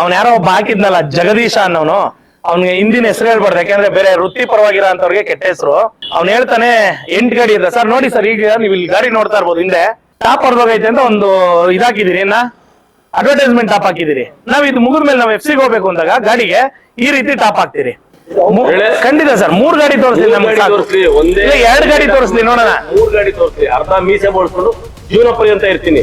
ಅವ್ನ ಯಾರೋ ಒಬ್ಬ ಹಾಕಿದ್ನಲ್ಲ ಜಗದೀಶ ಅನ್ನೋನು. ಅವ್ನಿಗೆ ಹಿಂದಿನ ಹೆಸರು ಹೇಳ್ಬಾರ್ದು ಯಾಕಂದ್ರೆ ಬೇರೆ ವೃತ್ತಿ ಪರವಾಗಿರೋ ಅಂತವ್ರಿಗೆ ಕೆಟ್ಟ ಹೆಸರು. ಅವ್ನು ಹೇಳ್ತಾನೆ ಎಂಟ್ ಗಾಡಿ ಇದೆ. ಸರ್ ನೋಡಿ ಸರ್ ಈಗ ನೀವು ಇಲ್ಲಿ ಗಾಡಿ ನೋಡ್ತಾ ಇರ್ಬೋದು ಹಿಂದೆ. ಟಾಪ್ ಹೊರದೋಗೈತೆ ಅಂತ ಒಂದು ಇದಾಕಿದಿರಿ ಏನ? ಅಡ್ವರ್ಟೈಸ್ಮೆಂಟ್ ಟಾಪ್ ಹಾಕಿದಿರಿ ನಾವ್ ಇದು ಮುಗಿದ ಮೇಲೆ ನಾವು ಎಫ್ ಸಿಗೆ ಹೋಗ್ಬೇಕು ಅಂದಾಗ ಗಾಡಿಗೆ ಈ ರೀತಿ ಟಾಪ್ ಹಾಕ್ತಿರಿ. ಖಂಡಿತ ಸರ್ ಮೂರ್ ಗಾಡಿ ತೋರಿಸ್ಲಿ ನಮ್ಗೆ ಎರಡ್ ಗಾಡಿ ತೋರಿಸ್ಲಿ ನೋಡೋಣ. ಮೂರ್ ಗಾಡಿ ತೋರಿಸ್ಲಿ ಅರ್ಧ ಮೀಸೆ ಬಳಸ್ಕೊಂಡು ಜೀವನ ಪರ್ಯಂತ ಇರ್ತೀನಿ.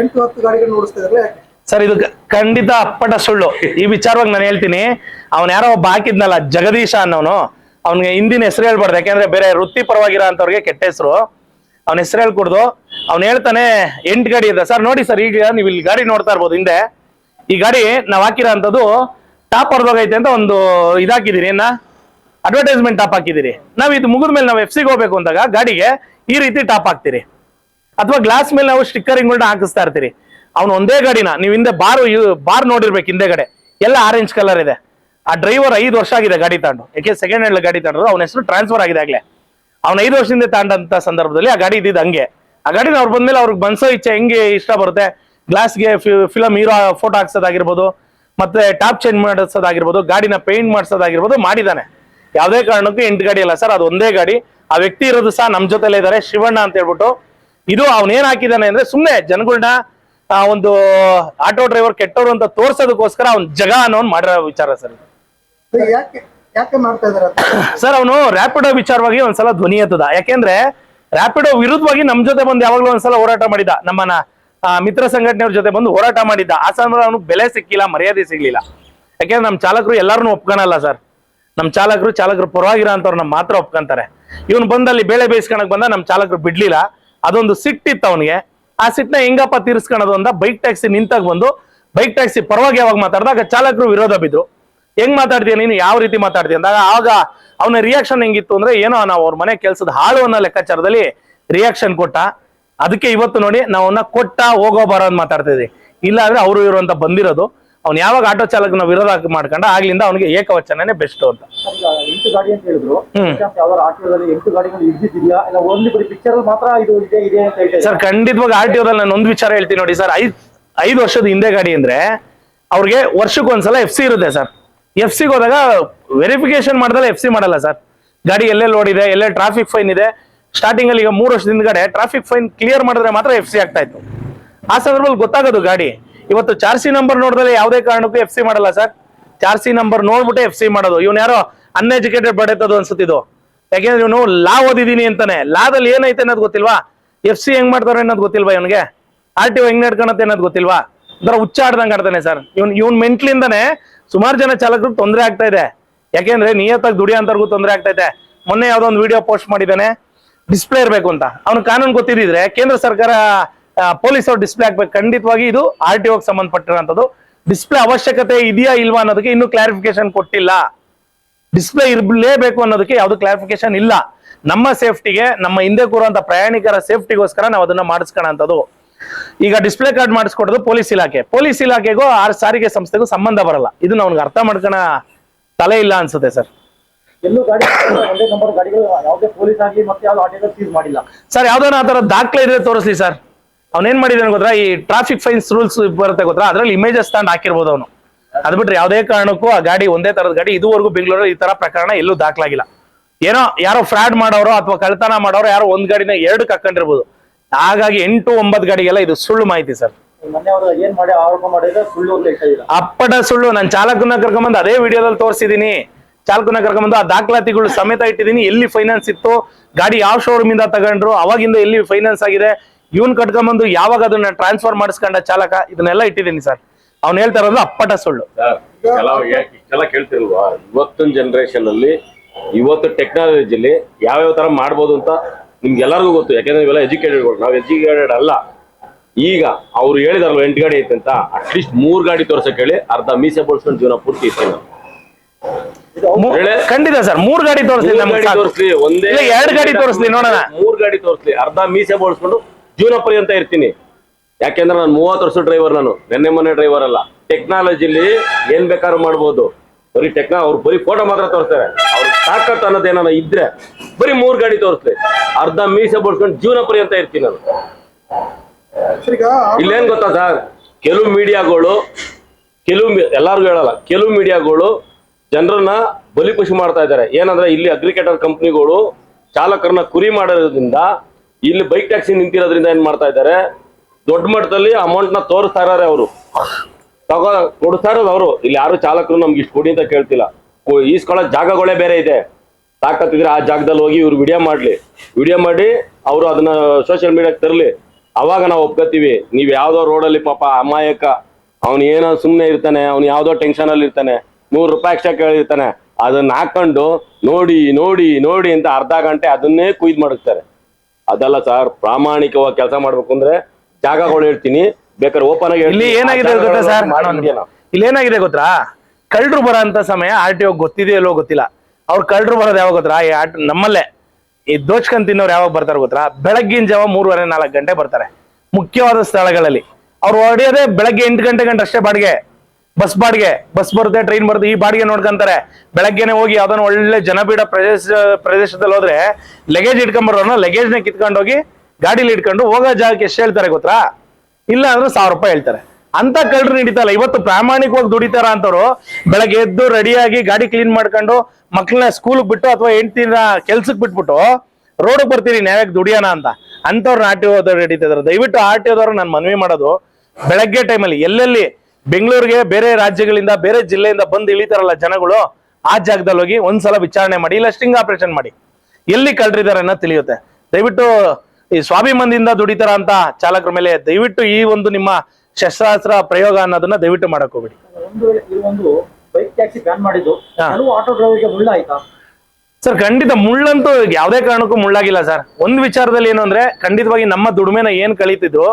ಎಂಟು ಗಾಡಿಗಳು ಓಡಿಸ್ತಾ ಇದ್ದಾರೆ ಸರ್, ಇದು ಖಂಡಿತ ಅಪ್ಪಟ ಸುಳ್ಳು. ಈ ವಿಚಾರವಾಗಿ ನಾನು ಹೇಳ್ತೀನಿ, ಅವ್ನ ಯಾರೋ ಒಬ್ಬ ಹಾಕಿದ್ನಲ್ಲ, ಜಗದೀಶ ಅನ್ನೋನು, ಅವ್ನಿಗೆ ಹಿಂದಿನ ಹೆಸರು ಹೇಳ್ಬಾರ್ದು, ಯಾಕೆಂದ್ರೆ ಬೇರೆ ವೃತ್ತಿಪರವಾಗಿರೋ ಅಂತವ್ರಿಗೆ ಕೆಟ್ಟ ಹೆಸರು. ಅವನ ಹೆಸರು ಹೇಳ್ಕೊಡ್ದು, ಅವ್ನು ಹೇಳ್ತಾನೆ, ಎಂಟು ಗಾಡಿ ಇದೆ. ಸರ್, ನೋಡಿ ಸರ್, ಈಗ ನೀವು ಇಲ್ಲಿ ಗಾಡಿ ನೋಡ್ತಾ ಇರ್ಬೋದು, ಹಿಂದೆ. ಈ ಗಾಡಿ ನಾವು ಹಾಕಿರೋ ಅಂಥದ್ದು ಟಾಪ್ ಹೊರದೋಗೈತೆ ಅಂತ ಒಂದು ಇದಾಕಿದ್ದೀರಿ ಏನ? ಅಡ್ವರ್ಟೈಸ್ಮೆಂಟ್ ಟಾಪ್ ಹಾಕಿದ್ದೀರಿ ನಾವು ಇದು ಮುಗಿದ ಮೇಲೆ ನಾವು ಎಫ್ ಸಿಗೆ ಹೋಗ್ಬೇಕು ಅಂದಾಗ ಗಾಡಿಗೆ ಈ ರೀತಿ ಟಾಪ್ ಹಾಕ್ತಿರಿ. ಅಥವಾ ಗ್ಲಾಸ್ ಮೇಲೆ ನಾವು ಸ್ಟಿಕ್ಕರಿಂಗ್ಗಳನ್ನ ಹಾಕಿಸ್ತಾ ಇರ್ತೀರಿ. ಅವ್ನು ಒಂದೇ ಗಾಡಿನ, ನೀವು ಹಿಂದೆ ಬಾರ್ ಬಾರ್ ನೋಡಿರ್ಬೇಕು ಹಿಂದೆ ಕಡೆ. ಎಲ್ಲ ಆರೆಂಜ್ ಕಲರ್ ಇದೆ. ಆ ಡ್ರೈವರ್ ಐದು ವರ್ಷ ಆಗಿದೆ ಗಾಡಿ ತಾಂಡು ಯಾಕೆ ಸೆಕೆಂಡ್ ಹ್ಯಾಂಡ್ ಗಾಡಿ ತಾಂಡ್ರು ಅವನ ಹೆಸರು ಟ್ರಾನ್ಸ್ಫರ್ ಆಗಿದೆ ಆಗ್ಲೇ. ಅವ್ನ ಐದು ವರ್ಷದಿಂದ ತಾಂಡಂತ ಸಂದರ್ಭದಲ್ಲಿ ಆ ಗಾಡಿ ಇದ್ದಿದ್ದು ಹಂಗೆ. ಆ ಗಾಡಿನ ಅವ್ರು ಬಂದ್ಮೇಲೆ ಅವ್ರಿಗೆ ಬನ್ಸೋ ಇಚ್ಛೆ ಹೆಂಗೆ ಇಷ್ಟ ಬರುತ್ತೆ. ಗ್ಲಾಸ್ಗೆ ಫಿಲಮ್ ಹೀರೋ ಫೋಟೋ ಹಾಕ್ಸೋದಾಗಿರ್ಬೋದು, ಮತ್ತೆ ಟಾಪ್ ಚೇಂಜ್ ಮಾಡಿಸೋದಾಗಿರ್ಬೋದು, ಗಾಡಿನ ಪೇಂಟ್ ಮಾಡಿಸೋದಾಗಿರ್ಬೋದು ಮಾಡಿದಾನೆ. ಯಾವುದೇ ಕಾರಣಕ್ಕೂ ಎಂಟು ಗಾಡಿ ಅಲ್ಲ ಸರ್, ಅದು ಒಂದೇ ಗಾಡಿ. ಆ ವ್ಯಕ್ತಿ ಇರೋದು ಸಹ ನಮ್ಮ ಜೊತೆಲೇ ಇದ್ದಾರೆ ಶಿವಣ್ಣ ಅಂತ ಹೇಳ್ಬಿಟ್ಟು ಇದು ಅವನೇನ್ ಏನ್ ಹಾಕಿದಾನೆ ಅಂದ್ರೆ ಸುಮ್ನೆ ಜನಗಳನ್ನ ಒಂದು ಆಟೋ ಡ್ರೈವರ್ ಕೆಟ್ಟವರು ಅಂತ ತೋರ್ಸೋದಕ್ಕೋಸ್ಕರ ಅವ್ನ ಜಗ ಅನ್ನೋನ್ ಮಾಡಿರೋ ವಿಚಾರ ಸರ್. ಸರ್ ಅವನು ರ್ಯಾಪಿಡೋ ವಿಚಾರವಾಗಿ ಒಂದ್ಸಲ ಧ್ವನಿ ಎತ್ತದ. ಯಾಕೆಂದ್ರೆ ರ್ಯಾಪಿಡೋ ವಿರುದ್ಧವಾಗಿ ನಮ್ ಜೊತೆ ಬಂದು ಯಾವಾಗ್ಲೂ ಒಂದ್ಸಲ ಹೋರಾಟ ಮಾಡಿದ. ನಮ್ಮನ್ನ ಮಿತ್ರ ಸಂಘಟನೆಯವ್ರ ಜೊತೆ ಬಂದು ಹೋರಾಟ ಮಾಡಿದ್ದ. ಆ ಸಂದರ್ಭ ಅವನು ಬೆಲೆ ಸಿಕ್ಕಿಲ್ಲ ಮರ್ಯಾದೆ ಸಿಗ್ಲಿಲ್ಲ. ಯಾಕೆಂದ್ರೆ ನಮ್ ಚಾಲಕರು ಎಲ್ಲಾರನ್ನೂ ಒಪ್ಕೊಳಲ್ಲ ಸರ್. ನಮ್ ಚಾಲಕರು ಚಾಲಕರು ಪರವಾಗಿರೋ ಅಂತವ್ರನ್ನ ಮಾತ್ರ ಒಪ್ಕೊಂತಾರೆ. ಇವನು ಬಂದಲ್ಲಿ ಬೇಳೆ ಬೇಯಿಸ್ಕೊಳಕ್ ಬಂದ ನಮ್ ಚಾಲಕರು ಬಿಡ್ಲಿಲ್ಲ. ಅದೊಂದು ಸಿಟ್ಟಿತ್ತು ಅವನಿಗೆ. ಆ ಸಿಟ್ನ ಹೆಂಗಪ್ಪ ತೀರ್ಸ್ಕೊಳೋದು ಅಂತ ಬೈಕ್ ಟ್ಯಾಕ್ಸಿ ನಿಂತಾಗ ಬಂದು ಬೈಕ್ ಟ್ಯಾಕ್ಸಿ ಪರವಾಗಿ ಯಾವಾಗ ಮಾತಾಡಿದಾಗ ಚಾಲಕರು ವಿರೋಧ ಬಿದ್ರು. ಹೆಂಗ್ ಮಾತಾಡ್ತೀಯ ನೀನು? ಯಾವ ರೀತಿ ಮಾತಾಡ್ತೀಯ? ಅಂದಾಗ ಆಗ ಅವನ ರಿಯಾಕ್ಷನ್ ಹೆಂಗಿತ್ತು ಅಂದ್ರೆ, ಏನೋ ನಾವು ಅವ್ರ ಮನೆ ಕೆಲಸದ ಹಾಳು ಅನ್ನೋ ಲೆಕ್ಕಾಚಾರದಲ್ಲಿ ರಿಯಾಕ್ಷನ್ ಕೊಟ್ಟ. ಅದಕ್ಕೆ ಇವತ್ತು ನೋಡಿ ನಾವು ಅವನ್ನ ಕೊಟ್ಟ ಹೋಗೋ ಬರೋ ಅಂತ ಮಾತಾಡ್ತಾ ಇದೀವಿ ಇಲ್ಲ ಅಂದ್ರೆ ಅವರು ಇರುವಂತ ಬಂದಿರೋದು. ಅವ್ನು ಯಾವಾಗ ಆಟೋ ಚಾಲಕನ ವಿರೋಧ ಮಾಡ್ಕೊಂಡ ಆಗ್ಲಿಂದ ಅವನಿಗೆ ಏಕವಚನನೇ ಬೆಸ್ಟ್ ಅಂತ. ಈಗ ಎಂಟು ಗಾಡಿ ಅಂತ ಹೇಳಿದ್ರು. ಹ್ಮ್. ಯಾವ್ದಾದ್ರು ಆಟೋದಲ್ಲಿ ಎಂಟು ಗಾಡಿಗಳು ಇದ್ದಿದ್ಯಾ ಇಲ್ಲ ಓನ್ಲಿ ಬರೀ ಪಿಕ್ಚರ್ ಮಾತ್ರ ಇದು ಇದೆ ಇದೆ ಅಂತ ಹೇಳ್ತಾ ಸರ್ ಖಂಡಿತವಾಗಿ ಆರ್ ಟಿ ಓದಲ್ಲಿ ನಾನು ಒಂದು ವಿಚಾರ ಹೇಳ್ತೀನಿ ನೋಡಿ ಸರ್. ಐದ್ ಐದು ವರ್ಷದ ಹಿಂದೆ ಗಾಡಿ ಅಂದ್ರೆ ಅವ್ರಿಗೆ ವರ್ಷಕ್ಕೊಂದ್ಸಲ ಎಫ್ ಸಿ ಇರುತ್ತೆ ಸರ್. ಎಫ್ ಸಿಗೆ ಹೋದಾಗ ವೆರಿಫಿಕೇಶನ್ ಮಾಡ್ದಲ್ಲ ಎಫ್ ಸಿ ಮಾಡಲ್ಲ ಸರ್. ಗಾಡಿ ಎಲ್ಲೆಲ್ಲಿ ಓಡಿದೆ ಎಲ್ಲೇ ಟ್ರಾಫಿಕ್ ಫೈನ್ ಇದೆ. ಸ್ಟಾರ್ಟಿಂಗ್ ಅಲ್ಲಿ ಈಗ ಮೂರು ವರ್ಷದ ಹಿಂದ್ಗಡೆ ಟ್ರಾಫಿಕ್ ಫೈನ್ ಕ್ಲಿಯರ್ ಮಾಡಿದ್ರೆ ಮಾತ್ರ ಎಫ್ ಸಿ ಆಗ್ತಾ ಇತ್ತು. ಆ ಸಂದರ್ಭದಲ್ಲಿ ಗೊತ್ತಾಗೋದು ಗಾಡಿ. ಇವತ್ತು ಚಾರ್ ಸಿ ನಂಬರ್ ನೋಡಿದ್ರೆ ಯಾವುದೇ ಕಾರಣಕ್ಕೂ ಎಫ್ ಸಿ ಮಾಡಲ್ಲ ಸರ್ ಚಾರ್ ಸಿ ನಂಬರ್ ನೋಡ್ಬಿಟ್ಟು ಎಫ್ ಸಿ ಮಾಡೋದು. ಇವನ್ ಯಾರೋ ಅನ್ಎಜುಕೇಟೆಡ್ ಅನ್ಸುತ್ತೆ ಇದು. ಯಾಕೆಂದ್ರೆ ಇವನು ಲಾ ಓದಿದೀನಿ ಅಂತಾನೆ. ಲಾದಲ್ಲಿ ಏನೈತೆ ಅನ್ನೋದು ಗೊತ್ತಿಲ್ವಾ? ಎಫ್ ಸಿ ಹೆಂಗ್ ಮಾಡ್ತಾರೆ ಅನ್ನೋದು ಗೊತ್ತಿಲ್ವಾ ಇವನಿಗೆ? ಆರ್ ಟಿ ಒ ಹೆಂಗ್ ನಡ್ಕೊಳತ್ತೆ ಅನ್ನೋದು ಗೊತ್ತಿಲ್ವಾ? ಒಂಥರ ಹುಚ್ಚಾಡ್ದಂಗೆ ಆಡ್ತಾನೆ ಸರ್ ಇವನ್ ಇವನ್ ಮೆಂಟ್ಲಿಂದಾನೆ ಸುಮಾರು ಜನ ಚಾಲಕರು ತೊಂದರೆ ಆಗ್ತಾ ಇದೆ. ಯಾಕೆಂದ್ರೆ ನಿಯತ್ತಾಗಿ ಅಂತರ್ಗೂ ತೊಂದರೆ ಆಗ್ತಾ ಇದೆ. ಮೊನ್ನೆ ಯಾವ್ದೋ ಒಂದು ವಿಡಿಯೋ ಪೋಸ್ಟ್ ಮಾಡಿದ್ದಾನೆ. ಡಿಸ್ಪ್ಲೇ ಇರಬೇಕು ಅಂತ. ಅವ್ನು ಕಾನೂನು ಗೊತ್ತಿದ್ರೆ ಕೇಂದ್ರ ಸರ್ಕಾರ ಪೊಲೀಸ್ ಅವ್ರು ಡಿಸ್ಪ್ಲೇ ಹಾಕ್ಬೇಕು. ಖಂಡಿತವಾಗಿ ಇದು ಆರ್ ಟಿ ಓಗೆ ಸಂಬಂಧಪಟ್ಟಿರೋಂಥದ್ದು ಡಿಸ್ಪ್ಲೇ ಅವಶ್ಯಕತೆ ಇದೆಯಾ ಇಲ್ವಾ ಅನ್ನೋದಕ್ಕೆ ಇನ್ನೂ ಕ್ಲಾರಿಫಿಕೇಶನ್ ಕೊಟ್ಟಿಲ್ಲ. ಡಿಸ್ಪ್ಲೇ ಇರಲೇಬೇಕು ಅನ್ನೋದಕ್ಕೆ ಯಾವ್ದು ಕ್ಲಾರಿಫಿಕೇಶನ್ ಇಲ್ಲ. ನಮ್ಮ ಸೇಫ್ಟಿಗೆ ನಮ್ಮ ಹಿಂದೆ ಕೂರುವಂತ ಪ್ರಯಾಣಿಕರ ಸೇಫ್ಟಿಗೋಸ್ಕರ ನಾವು ಅದನ್ನ ಮಾಡಿಸ್ಕೊಳ್ಳೋಂಥದ್ದು ಈಗ ಡಿಸ್ಪ್ಲೇ ಕಾರ್ಡ್ ಮಾಡಿಸ್ಕೊಡೋದು ಪೊಲೀಸ್ ಇಲಾಖೆ. ಪೊಲೀಸ್ ಇಲಾಖೆಗೂ ಆ ಸಾರಿಗೆ ಸಂಸ್ಥೆಗೂ ಸಂಬಂಧ ಬರಲ್ಲ. ಇದು ಅವ್ನಿಗೆ ಅರ್ಥ ಮಾಡ್ಕೋಣ ತಲೆ ಇಲ್ಲ ಅನ್ಸುತ್ತೆ ಸರ್. ಸರ್ ಯಾವ್ದಾನ ಆ ಥರ ದಾಖಲೆ ಇದ್ರೆ ತೋರಿಸ್ಲಿ ಸರ್. ಅವ್ನೇನ್ ಮಾಡಿದಾನೆ ಗೊತ್ತಾ? ಈ ಟ್ರಾಫಿಕ್ ಫೈನ್ಸ್ ರೂಲ್ಸ್ ಬರುತ್ತೆ ಗೊತ್ತಾ? ಅದ್ರಲ್ಲಿ ಇಮೇಜಸ್ ತಂಡ್ ಹಾಕಿರ್ಬೋದು ಅವನು. ಅದ್ ಬಿಟ್ರೆ ಯಾವುದೇ ಕಾರಣಕ್ಕೂ ಆ ಗಾಡಿ ಒಂದೇ ತರದ ಗಾಡಿ, ಇದುವರೆಗೂ ಬೆಂಗಳೂರು ಈ ತರ ಪ್ರಕರಣ ಎಲ್ಲೂ ದಾಖಲಾಗಿಲ್ಲ. ಏನೋ ಯಾರೋ ಫ್ರಾಡ್ ಮಾಡೋರು ಅಥವಾ ಕಳ್ತನ ಮಾಡೋರು ಯಾರೋ ಒಂದ್ ಗಾಡಿನ ಎರಡು ಕಕ್ಕೊಂಡಿರ್ಬೋದು ಹಾಗಾಗಿ ಎಂಟು ಒಂಬತ್ತು ಗಾಡಿಗೆಲ್ಲ ಇದು ಸುಳ್ಳು ಮಾಹಿತಿ ಸರ್. ಅಪ್ಪಟ ಸುಳ್ಳು. ನಾನು ಚಾಲಕನ ಕರ್ಕೊಂಡ್ಬಂದು ಅದೇ ವಿಡಿಯೋದಲ್ಲಿ ತೋರಿಸಿದೀನಿ. ಚಾಲಕನ ಕರ್ಕೊಂಡ್ಬಂದು ಆ ದಾಖಲಾತಿಗಳು ಸಮೇತ ಇಟ್ಟಿದ್ದೀನಿ ಎಲ್ಲಿ ಫೈನಾನ್ಸ್ ಇತ್ತು, ಗಾಡಿ ಯಾವ ಶೋರೂಮ್ ಇಂದ ತಗೊಂಡ್ರು, ಅವಾಗಿಂದ ಎಲ್ಲಿ ಫೈನಾನ್ಸ್ ಆಗಿದೆ ಇವನ್ ಕಟ್ಕೊಂಬಂದು ಯಾವಾಗ ಅದನ್ನ ಟ್ರಾನ್ಸ್ಫರ್ ಮಾಡಿಸ್ಕೊಂಡ ಚಾಲಕ? ಇದನ್ನೆಲ್ಲ ಇಟ್ಟಿದ್ದೀನಿ ಸರ್. ಅವ್ನು ಹೇಳ್ತಾ ಇರೋದು ಅಪ್ಪಟ ಸುಳ್ಳು. ಎಲ್ಲ ಕೇಳ್ತಿರಲ್ವಾ ಇವತ್ತಿನ ಜನರೇಷನ್ ಅಲ್ಲಿ ಇವತ್ತು ಟೆಕ್ನಾಲಜಿಲಿ ಯಾವ್ಯಾವ ತರ ಮಾಡ್ಬೋದು ಅಂತ ನಿಮ್ಗೆ ಎಲ್ಲರಿಗೂ ಗೊತ್ತು. ಯಾಕಂದ್ರೆ ಇವೆಲ್ಲ ಎಜುಕೇಟೆಡ್ ನಾವು ಎಜುಕೇಟೆಡ್ ಅಲ್ಲ. ಈಗ ಅವ್ರು ಹೇಳಿದಾರಲ್ಲ ಎಂಟು ಗಾಡಿ ಐತೆ ಅಂತ? ಅಟ್ಲೀಸ್ಟ್ ಮೂರ್ ಗಾಡಿ ತೋರ್ಸಕ್ ಹೇಳಿ ಅರ್ಧ ಮೀಸೆ ಬೋಳ್ಸ್ಕೊಂಡು ಜೀವನ ಪೂರ್ತಿ ಇರ್ತೀನಿ. ಹೇಳಿ. ಖಂಡಿತ ಸರ್ ಮೂರ್ ಗಾಡಿ ತೋರಿಸ್ಲಿ. ಒಂದೇ ಎರಡ್ ಗಾಡಿ ತೋರಿಸ್ಲಿ. ನೋಡೋಣ. ಮೂರ್ ಗಾಡಿ ತೋರಿಸ್ಲಿ. ಅರ್ಧ ಮೀಸೆ ಬೋಳ್ಸ್ಕೊಂಡು ಜೀವನ ಪರ್ಯಂತ ಇರ್ತೀನಿ. ಯಾಕೆಂದ್ರೆ ನಾನು ಮೂವತ್ತು ವರ್ಷ ಡ್ರೈವರ್ ನಾನು. ನೆನ್ನೆ ಮೊನ್ನೆ ಡ್ರೈವರ್ ಅಲ್ಲ. ಟೆಕ್ನಾಲಜಿಲಿ ಏನ್ ಬೇಕಾದ್ರೂ ಮಾಡ್ಬೋದು. ಬರೀ ಟೆಕ್ನಾ ಅವ್ರು ಬರೀ ಫೋಟೋ ಮಾತ್ರ ತೋರಿಸ್ತಾರೆ. ಅವ್ರ ತಾಕತ್ ಅನ್ನೋದೇನ ಇದ್ರೆ ಬರೀ ಮೂರ್ ಗಾಡಿ ತೋರಿಸ್ಲಿ. ಅರ್ಧ ಮೀಸೆ ಬಡ್ಸ್ಕೊಂಡು ಜೀವನ ಪರ್ಯಂತ ಇರ್ತೀನಿ ನಾನು. ಇಲ್ಲೇನ್ ಗೊತ್ತಾ ಸರ್? ಕೆಲವು ಮೀಡಿಯಾಗಳು ಕೆಲವು ಎಲ್ಲಾರ್ಗು ಎಲ್ಲಾರ್ಗೂ ಹೇಳಲ್ಲ. ಕೆಲವು ಮೀಡಿಯಾಗಳು ಜನರನ್ನ ಬಲಿಪಶು ಮಾಡ್ತಾ ಇದ್ದಾರೆ. ಏನಂದ್ರೆ ಇಲ್ಲಿ ಅಗ್ರಿಕೇಟರ್ ಕಂಪ್ನಿಗಳು ಚಾಲಕರನ್ನ ಕುರಿ ಮಾಡೋದ್ರಿಂದ ಇಲ್ಲಿ ಬೈಕ್ ಟ್ಯಾಕ್ಸಿ ನಿಂತಿರೋದ್ರಿಂದ ಏನ್ ಮಾಡ್ತಾ ಇದ್ದಾರೆ? ದೊಡ್ಡ ಮಟ್ಟದಲ್ಲಿ ಅಮೌಂಟ್ನ ತೋರಿಸ್ತಾ ಇದಾರೆ ಅವರು. ತಗೋ, ಕೊಡ್ತಾ ಅವರು. ಇಲ್ಲಿ ಯಾರು ಚಾಲಕರು ನಮ್ಗೆ ಇಷ್ಟು ಕೊಡಿ ಅಂತ ಕೇಳ್ತಿಲ್ಲ. ಈಸ್ಕೊಳ್ಳೋ ಜಾಗಗಳೇ ಬೇರೆ ಇದೆ. ತಾಕತ್ತಿದ್ರೆ ಆ ಜಾಗದಲ್ಲಿ ಹೋಗಿ ಇವ್ರು ವಿಡಿಯೋ ಮಾಡ್ಲಿ. ವಿಡಿಯೋ ಮಾಡಿ ಅವರು ಅದನ್ನ ಸೋಷಿಯಲ್ ಮೀಡಿಯಾಕ್ಕೆ ತರಲಿ. ಅವಾಗ ನಾವು ಒಪ್ಕೋತೀವಿ. ನೀವು ಯಾವ್ದೋ ರೋಡಲ್ಲಿ ಪಾಪ ಅಮಾಯಕ. ಅವ್ನು ಏನೋ ಸುಮ್ಮನೆ ಇರ್ತಾನೆ. ಅವ್ನು ಯಾವ್ದೋ ಟೆನ್ಷನ್ ಅಲ್ಲಿ ಇರ್ತಾನೆ. ನೂರು ರೂಪಾಯಿ ಎಕ್ಸ್ಟ್ರಾ ಕೇಳಿರ್ತಾನೆ. ಅದನ್ನ ಹಾಕೊಂಡು ನೋಡಿ ನೋಡಿ ನೋಡಿ ಅಂತ ಅರ್ಧ ಗಂಟೆ ಅದನ್ನೇ ಕುಯ್ದು ಮಾಡುತ್ತಾರೆ ಅದಲ್ಲ ಸರ್ ಪ್ರಾಮಾಣಿಕವಾಗಿ ಕೆಲಸ ಮಾಡ್ಬೇಕು ಅಂದ್ರೆ ಜಾಗಗಳು ಹೇಳ್ತೀನಿ. ಬೇಕಾದ್ರೆ ಓಪನ್ ಆಗಿ ಇಲ್ಲಿ ಏನಾಗಿದೆ ಗೊತ್ತಾ ಸರ್. ಇಲ್ಲಿ ಏನಾಗಿದೆ ಗೊತ್ತಾ? ಕಳ್ಳರು ಬರೋ ಅಂತ ಸಮಯ ಆರ್ ಟಿ ಗೊತ್ತಿದೆ ಇಲ್ಲೋ ಗೊತ್ತಿಲ್ಲ. ಅವ್ರು ಕಳ್ಳರು ಬರೋದು ಯಾವಾಗ ಗೊತ್ತಾ? ಈ ಆಟ ನಮ್ಮಲ್ಲೇ. ಈ ದೋಚ್ಕೊಂಡ್ ತಿನ್ನೋರು ಯಾವಾಗ ಬರ್ತಾರೆ ಗೊತ್ತಾ? ಬೆಳಗ್ಗಿನ ಜಾವ ಮೂರುವರೆ ನಾಲ್ಕು ಗಂಟೆ ಬರ್ತಾರೆ. ಮುಖ್ಯವಾದ ಸ್ಥಳಗಳಲ್ಲಿ. ಅವ್ರು ಹೊಡೆಯೋದೇ ಬೆಳಗ್ಗೆ ಎಂಟು ಗಂಟೆ ಗಂಟೆ ಅಷ್ಟೇ ಬಾಡಿಗೆ. ಬಸ್ ಬಾಡಿಗೆ, ಬಸ್ ಬರುತ್ತೆ ಟ್ರೈನ್ ಬರುತ್ತೆ, ಈ ಬಾಡಿಗೆ ನೋಡ್ಕೊಂತಾರೆ ಬೆಳಗ್ಗೆನೆ ಹೋಗಿ ಯಾವ್ದಾನ ಒಳ್ಳೆ ಜನಬೀಡ ಪ್ರದೇಶ, ಪ್ರದೇಶದಲ್ಲಿ ಹೋದ್ರೆ ಲಗೇಜ್ ಇಟ್ಕೊಂಬರೋನ ಲಗೇಜ್ನ ಕಿತ್ಕೊಂಡು ಹೋಗಿ ಗಾಡಿಲಿ ಇಟ್ಕೊಂಡು ಹೋಗೋ ಜಾಗಕ್ಕೆ ಎಷ್ಟು ಹೇಳ್ತಾರೆ ಗೊತ್ತಾ? ಇಲ್ಲ ಅಂದ್ರೆ ಸಾವಿರ ರೂಪಾಯಿ ಹೇಳ್ತಾರೆ. ಅಂತ ಕಳ್ಳರು ನಡೀತಲ್ಲ, ಇವತ್ತು ಪ್ರಾಮಾಣಿಕವಾಗಿ ದುಡಿತಾರ ಅಂತವ್ರು, ಬೆಳಗ್ಗೆ ಎದ್ದು ರೆಡಿಯಾಗಿ ಗಾಡಿ ಕ್ಲೀನ್ ಮಾಡ್ಕೊಂಡು ಮಕ್ಕಳನ್ನ ಸ್ಕೂಲ್ಗೆ ಬಿಟ್ಟು ಅಥವಾ ಹೆಂಡ್ತಿನ ಕೆಲ್ಸಕ್ಕೆ ಬಿಟ್ಬಿಟ್ಟು ರೋಡ್ ಬರ್ತೀನಿ, ನ್ಯಾಯಕ್ಕೆ ದುಡಿಯೋಣ ಅಂತ. ಅಂತವ್ರು ಆರ್ ಟಿ ಓದವ್ರು ನಡೀತಿದಾರೆ ದಯವಿಟ್ಟು ಆರ್ ಟಿ ಓದವ್ರು ನಾನು ಮನವಿ ಮಾಡೋದು. ಬೆಳಗ್ಗೆ ಟೈಮಲ್ಲಿ ಎಲ್ಲೆಲ್ಲಿ ಬೆಂಗಳೂರಿಗೆ ಬೇರೆ ರಾಜ್ಯಗಳಿಂದ ಬೇರೆ ಜಿಲ್ಲೆಯಿಂದ ಬಂದು ಇಳಿತಾರಲ್ಲ ಜನಗಳು ಆ ಜಾಗದಲ್ಲಿ ಹೋಗಿ ಒಂದ್ಸಲ ವಿಚಾರಣೆ ಮಾಡಿ ಇಲ್ಲ ಸ್ಟಿಂಗ್ ಆಪರೇಷನ್ ಮಾಡಿ. ಎಲ್ಲಿ ಕಳ್ರಿದ್ದಾರೆ ಅನ್ನೋ ತಿಳಿಯುತ್ತೆ. ದಯವಿಟ್ಟು ಈ ಸ್ವಾಭಿಮಾನದಿಂದ ದುಡಿತಾರ ಅಂತ ಚಾಲಕರ ಮೇಲೆ ದಯವಿಟ್ಟು ಈ ಒಂದು ನಿಮ್ಮ ಶಸ್ತ್ರಾಸ್ತ್ರ ಪ್ರಯೋಗ ಅನ್ನೋದನ್ನ ದಯವಿಟ್ಟು ಮಾಡಕ್ ಹೋಗ್ಬಿಡಿ. ಸರ್ ಖಂಡಿತ ಮುಳ್ಳಂತೂ ಯಾವುದೇ ಕಾರಣಕ್ಕೂ ಮುಳ್ಳಾಗಿಲ್ಲ ಸರ್. ಒಂದ್ ವಿಚಾರದಲ್ಲಿ ಏನು ಅಂದ್ರೆ ಖಂಡಿತವಾಗಿ ನಮ್ಮ ದುಡಿಮೆನ ಏನ್ ಕಳೀತಿದ್ರು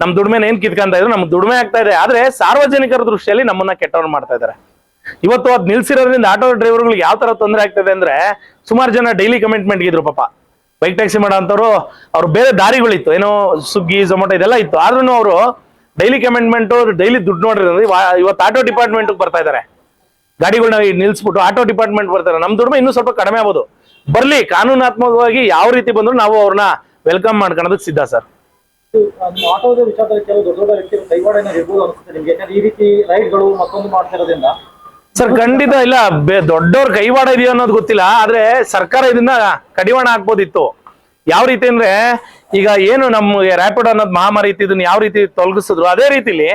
ನಮ್ ದುಡಿಮೆನ ಏನ್ ಕಿತ್ಕೊಂತ ಇದ್ರು ನಮ್ ದುಡ್ಮೆ ಆಗ್ತಾ ಇದೆ. ಆದ್ರೆ ಸಾರ್ವಜನಿಕರ ದೃಷ್ಟಿಯಲ್ಲಿ ನಮ್ಮನ್ನ ಕೆಟ್ಟವ್ರು ಮಾಡ್ತಾ ಇದ್ದಾರೆ ಇವತ್ತು ಅದ್ ನಿಲ್ಸಿರೋದ್ರಿಂದ ಆಟೋ ಡ್ರೈವರ್ಗಳಿಗೆ ಯಾವ ತರ ತೊಂದರೆ ಆಗ್ತದೆ ಅಂದ್ರೆ ಸುಮಾರು ಜನ ಡೈಲಿ ಕಮಿಟ್ಮೆಂಟ್ ಇದ್ರು ಪಾಪ. ಬೈಕ್ ಟ್ಯಾಕ್ಸಿ ಮಾಡೋ ಅಂತವ್ರು ಅವ್ರು ಬೇರೆ ದಾರಿಗಳಿತ್ತು. ಏನೋ ಸುಗ್ಗಿ ಝೊಮೊಟೊ ಇದೆಲ್ಲ ಇತ್ತು. ಆದ್ರೂ ಅವರು ಡೈಲಿ ಕಮಿಟ್ಮೆಂಟ್ ಡೈಲಿ ದುಡ್ಡು ನೋಡಿರೋದು ಇವ- ಇವತ್ತು ಆಟೋ ಡಿಪಾರ್ಟ್ಮೆಂಟ್ ಬರ್ತಾ ಇದ್ದಾರೆ ಗಾಡಿಗಳನ್ನ ನಿಲ್ಸ್ಬಿಟ್ಟು ಆಟೋ ಡಿಪಾರ್ಟ್ಮೆಂಟ್ ಬರ್ತಾರೆ ನಮ್ ದುಡ್ಮೆ ಇನ್ನೂ ಸ್ವಲ್ಪ ಕಡಿಮೆ ಆಗ್ಬೋದು. ಬರ್ಲಿ, ಕಾನೂನಾತ್ಮಕವಾಗಿ ಯಾವ ರೀತಿ ಬಂದ್ರು ನಾವು ಅವ್ರನ್ನ ವೆಲ್ಕಮ್ ಮಾಡ್ಕೊಳೋದಕ್ಕೆ ಸಿದ್ಧ ಸರ್. ಆಟೋದ ವಿಚಾರದಲ್ಲಿ ಕೆಲವು ದೊಡ್ಡ ದೊಡ್ಡ ವ್ಯಕ್ತಿಗಳು ಕೈವಾಡ ಇರ್ಬೋದು ಅನ್ಸುತ್ತೆ ಯಾಕಂದ್ರೆ ಈ ರೀತಿ ರೈಡ್ಗಳು ಮತ್ತೊಂದು ಮಾಡ್ತಿರೋದ್ರಿಂದ. ಸರ್, ಖಂಡಿತ ಇಲ್ಲ. ದೊಡ್ಡವ್ರ ಕೈವಾಡ ಇದೆಯೋ ಅನ್ನೋದು ಗೊತ್ತಿಲ್ಲ. ಆದ್ರೆ ಸರ್ಕಾರ ಇದನ್ನ ಕಡಿವಾಣ ಹಾಕ್ಬೋದಿತ್ತು. ಯಾವ ರೀತಿ ಅಂದ್ರೆ, ಈಗ ಏನು ನಮ್ಗೆ ರ್ಯಾಪಿಡ್ ಅನ್ನೋದು ಮಹಾಮಾರಿ ಇತ್ತು, ಇದನ್ನ ಯಾವ ರೀತಿ ತೊಲಗಿಸಿದ್ರು, ಅದೇ ರೀತಿಲಿ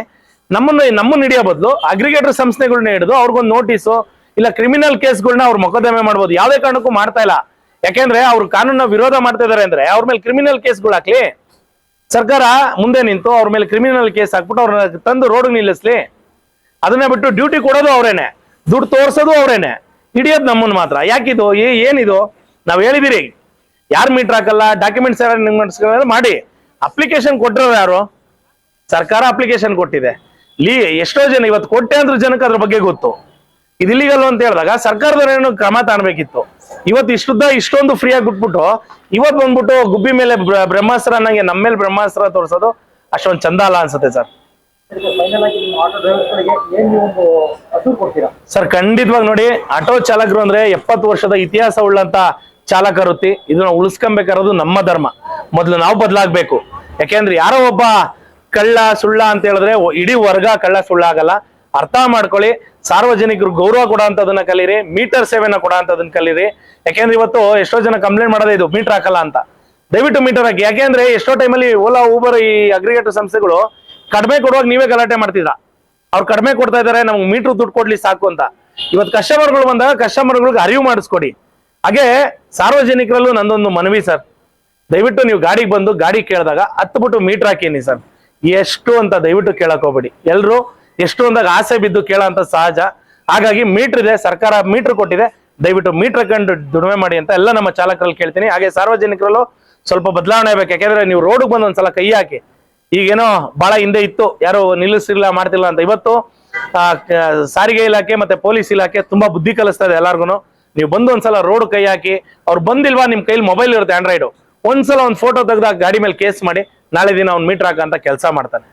ನಮ್ಮನ್ನ ನಮ್ಮನ್ನ ಹಿಡಿಯೋ ಬದಲು ಅಗ್ರಿಗೇಟರ್ ಸಂಸ್ಥೆಗಳನ್ನ ಹಿಡಿದು ಅವ್ರಿಗೊಂದು ನೋಟಿಸು ಇಲ್ಲ ಕ್ರಿಮಿನಲ್ ಕೇಸ್ಗಳನ್ನ ಅವ್ರು ಮೊಕದ್ದಮೆ ಮಾಡ್ಬೋದು. ಯಾವ್ದೇ ಕಾರಣಕ್ಕೂ ಮಾಡ್ತಾ ಇಲ್ಲ. ಯಾಕೆಂದ್ರೆ ಅವ್ರು ಕಾನೂನ ವಿರೋಧ ಮಾಡ್ತಾ ಇದಾರೆ ಅಂದ್ರೆ ಅವ್ರ ಮೇಲೆ ಕ್ರಿಮಿನಲ್ ಕೇಸ್ಗಳು ಹಾಕ್ಲಿ. ಸರ್ಕಾರ ಮುಂದೆ ನಿಂತು ಅವ್ರ ಮೇಲೆ ಕ್ರಿಮಿನಲ್ ಕೇಸ್ ಹಾಕ್ಬಿಟ್ಟು ಅವ್ರನ್ನ ತಂದು ರೋಡ್ ನಿಲ್ಲಿಸ್ಲಿ. ಅದನ್ನ ಬಿಟ್ಟು ಡ್ಯೂಟಿ ಕೊಡೋದು ಅವರೇನೆ. ದುಡ್ಡು ತೋರ್ಸೋದು ಅವರೇನೆ. ಹಿಡಿಯೋದು ನಮ್ಮನ್ನ ಮಾತ್ರ. ಯಾಕಿದು? ಏನಿದು? ನಾವ್ ಹೇಳಿದಿರಿ. ಯಾರು ಮೀಟರ್ ಹಾಕಲ್ಲ? ಡಾಕ್ಯುಮೆಂಟ್ಸ್ ಮಾಡಿ. ಅಪ್ಲಿಕೇಶನ್ ಕೊಟ್ಟರು ಯಾರು? ಸರ್ಕಾರ ಅಪ್ಲಿಕೇಶನ್ ಕೊಟ್ಟಿದೆ. ಲೀ, ಎಷ್ಟೋ ಜನ ಇವತ್ತು ಕೊಟ್ಟೆ ಅಂದ್ರೆ ಜನಕ್ಕೆ ಅದ್ರ ಬಗ್ಗೆ ಗೊತ್ತು. ಇದು ಇಲ್ಲಿಗಲ್ ಅಂತ ಹೇಳಿದಾಗ ಸರ್ಕಾರದವರೇನು ಕ್ರಮ ತಾಣಬೇಕಿತ್ತು. ಇವತ್ತು ಇಷ್ಟುದ್ದ ಇಷ್ಟೊಂದು ಫ್ರೀ ಆಗಿ ಬಿಟ್ಬಿಟ್ಟು ಇವತ್ತು ಬಂದ್ಬಿಟ್ಟು ಗುಬ್ಬಿ ಮೇಲೆ ಬ್ರಹ್ಮಾಸ್ತ್ರ ಅನ್ನಂಗೆ ನಮ್ಮ ಮೇಲೆ ಬ್ರಹ್ಮಾಸ್ತ್ರ ತೋರಿಸೋದು ಅಷ್ಟೊಂದು ಚಂದ ಅಲ್ಲ ಅನ್ಸುತ್ತೆ ಸರ್. ಸರ್, ಖಂಡಿತವಾಗಿ ನೋಡಿ, ಆಟೋ ಚಾಲಕರು ಅಂದ್ರೆ ಎಪ್ಪತ್ತು ವರ್ಷದ ಇತಿಹಾಸ ಉಳ್ಳಂತ ಚಾಲಕ ವೃತ್ತಿ ಇದನ್ನ ಉಳಿಸ್ಕೊಬೇಕಾರೋದು ನಮ್ಮ ಧರ್ಮ. ಮೊದಲು ನಾವು ಬದಲಾಗಬೇಕು. ಯಾಕೆಂದ್ರೆ ಯಾರೋ ಒಬ್ಬ ಕಳ್ಳ ಸುಳ್ಳ ಅಂತ ಹೇಳಿದ್ರೆ ಇಡೀ ವರ್ಗ ಕಳ್ಳ ಸುಳ್ಳ ಆಗಲ್ಲ. ಅರ್ಥ ಮಾಡ್ಕೊಳ್ಳಿ ಸಾರ್ವಜನಿಕರು ಗೌರವ ಕೊಡೋಂಥದನ್ನ ಕಲೀರಿ ಮೀಟರ್ ಸೇವೆನ ಕೊಡೋಂಥದನ್ನ ಕಲೀರಿ. ಯಾಕೆಂದ್ರೆ ಇವತ್ತು ಎಷ್ಟೋ ಜನ ಕಂಪ್ಲೇಂಟ್ ಮಾಡೋದೇ ಇದು ಮೀಟರ್ ಹಾಕಲ್ಲ ಅಂತ. ದಯವಿಟ್ಟು ಮೀಟರ್ ಹಾಕಿ. ಯಾಕೆಂದ್ರೆ ಎಷ್ಟೋ ಟೈಮಲ್ಲಿ ಓಲಾ ಊಬರ್ ಈ ಅಗ್ರಿಗೇಟರ್ ಸಂಸ್ಥೆಗಳು ಕಡಿಮೆ ಕೊಡುವಾಗ ನೀವೇ ಗಲಾಟೆ ಮಾಡ್ತಿದ್ರ ಅವ್ರು ಕಡಿಮೆ ಕೊಡ್ತಾ ಇದಾರೆ, ನಮ್ಗೆ ಮೀಟರ್ ದುಡ್ಡು ಕೊಡ್ಲಿ ಸಾಕು ಅಂತ. ಇವತ್ತು ಕಸ್ಟಮರ್ಗಳು ಬಂದಾಗ ಕಸ್ಟಮರ್ಗಳಿಗೆ ಅರಿವು ಮಾಡಿಸ್ಕೊಡಿ. ಹಾಗೆ ಸಾರ್ವಜನಿಕರಲ್ಲೂ ನಂದೊಂದು ಮನವಿ ಸರ್. ದಯವಿಟ್ಟು ನೀವು ಗಾಡಿಗೆ ಬಂದು ಗಾಡಿ ಕೇಳಿದಾಗ ಹತ್ಬಿಟ್ಟು ಮೀಟರ್ ಹಾಕಿನಿ ಸರ್. ಎಷ್ಟು ಅಂತ ದಯವಿಟ್ಟು ಕೇಳಕ್ ಹೋಗ್ಬೇಡಿ. ಎಲ್ರು ಎಷ್ಟು ಅಂದಾಗ ಆಸೆ ಬಿದ್ದು ಕೇಳೋಂಥ ಸಹಜ. ಹಾಗಾಗಿ ಮೀಟರ್ ಇದೆ, ಸರ್ಕಾರ ಮೀಟರ್ ಕೊಟ್ಟಿದೆ. ದಯವಿಟ್ಟು ಮೀಟರ್ ಕಂಡು ದುಡಿಮೆ ಮಾಡಿ ಅಂತ ಎಲ್ಲ ನಮ್ಮ ಚಾಲಕರಲ್ಲಿ ಕೇಳ್ತೀನಿ. ಹಾಗೆ ಸಾರ್ವಜನಿಕರಲ್ಲೂ ಸ್ವಲ್ಪ ಬದಲಾವಣೆ ಆಗ್ಬೇಕು ಯಾಕೆಂದ್ರೆ ನೀವು ರೋಡ್ಗೆ ಬಂದು ಒಂದ್ಸಲ ಕೈ ಹಾಕಿ. ಈಗೇನೋ ಬಹಳ ಹಿಂದೆ ಇತ್ತು. ಯಾರು ನಿಲ್ಲಿಸಿಲ್ಲ ಮಾಡ್ತಿಲ್ಲ ಅಂತ. ಇವತ್ತು ಸಾರಿಗೆ ಇಲಾಖೆ ಮತ್ತೆ ಪೊಲೀಸ್ ಇಲಾಖೆ ತುಂಬಾ ಬುದ್ಧಿ ಕಲಿಸ್ತಾ ಇದೆ ಎಲ್ಲಾರ್ಗು ನೀವು ಬಂದು ಒಂದ್ಸಲ ರೋಡ್ ಕೈ ಹಾಕಿ. ಅವ್ರು ಬಂದಿಲ್ವಾ? ನಿಮ್ ಕೈಲಿ ಮೊಬೈಲ್ ಇರುತ್ತೆ ಆಂಡ್ರಾಯ್ಡ್ ಒಂದ್ಸಲ ಒಂದ್ ಫೋಟೋ ತೆಗ್ದಾಗ ಗಾಡಿ ಮೇಲೆ ಕೇಸ್ ಮಾಡಿ, ನಾಳೆ ದಿನ ಅವ್ನ್ ಮೀಟರ್ ಹಾಕಂತ ಕೆಲಸ ಮಾಡ್ತಾನೆ.